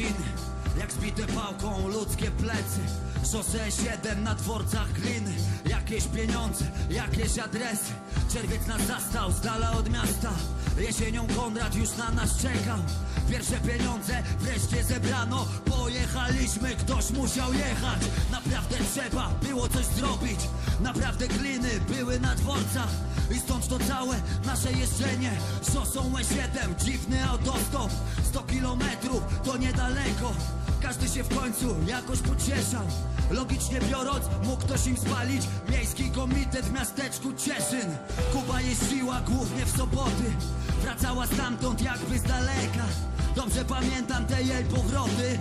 Godziny, jak zbite pałką ludzkie plecy. Szosę 7 na dworcach gliny Jakieś pieniądze, jakieś adresy. Czerwiec nas zastał z dala od miasta. Jesienią Konrad już na nas czekał. Pierwsze pieniądze wreszcie zebrano. Pojechaliśmy, ktoś musiał jechać. Naprawdę trzeba było coś zrobić. Naprawdę gliny były na dworcach. I stąd to całe nasze jeżdżenie. Szosą E7, dziwny autostop. 100 kilometrów to niedaleko. Każdy się w końcu jakoś pocieszał. Logicznie biorąc, mógł ktoś im spalić Miejski komitet w miasteczku Cieszyn. Kuba jeździła głównie w soboty Wracała stamtąd jakby z daleka. Dobrze pamiętam te jej powroty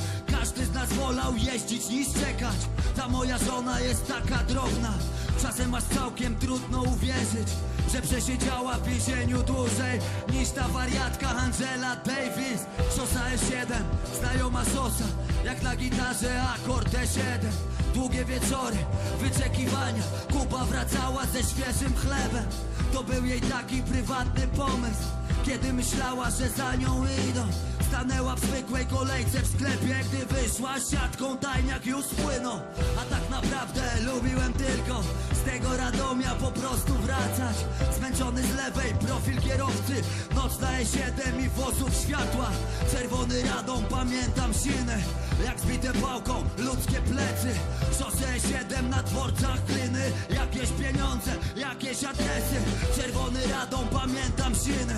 Każdy z nas wolał jeździć niż czekać. Ta moja żona jest taka drobna. Czasem aż całkiem trudno uwierzyć Że przesiedziała w więzieniu dłużej Niż ta wariatka Angela Davis. Szosa E7, znajoma szosa Jak na gitarze akord E7 Długie wieczory, wyczekiwania. Kuba wracała ze świeżym chlebem. To był jej taki prywatny pomysł Kiedy myślała, że za nią idą Stanęła w zwykłej kolejce w sklepie Gdy wyszła siatką tajniak już spłynął A tak naprawdę lubiłem tylko Z tego Radomia po prostu wracać. Zmęczony z lewej profil kierowcy. Nocna E7 i włosów światła. Czerwony Radom pamiętam sinę Jak zbite pałką ludzkie plecy. Szosę E7 na dworcach gliny. Jakieś pieniądze, jakieś adresy. Czerwony Radom pamiętam sinę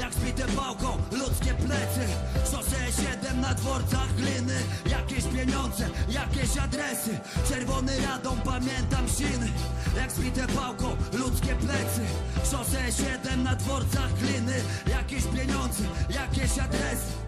jak zbite pałką ludzkie plecy. Szosę 7 na dworcach gliny. Jakieś pieniądze, jakieś adresy. Czerwony radą pamiętam siny. Jak zbite pałką ludzkie plecy. Szosę 7 na dworcach gliny. Jakieś pieniądze, jakieś adresy.